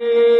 Mm-hmm.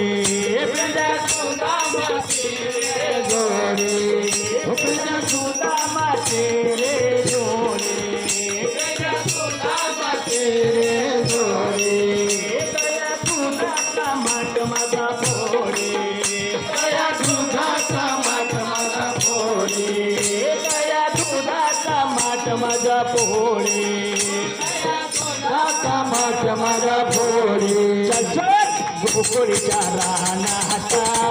माझ्या माझ्या पोहळे. काका माझ्या माझ्या भोळे भोळीच्या राहना हाता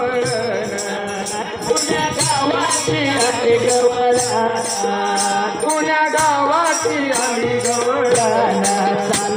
पुण्या गावाची आम्ही गवळाना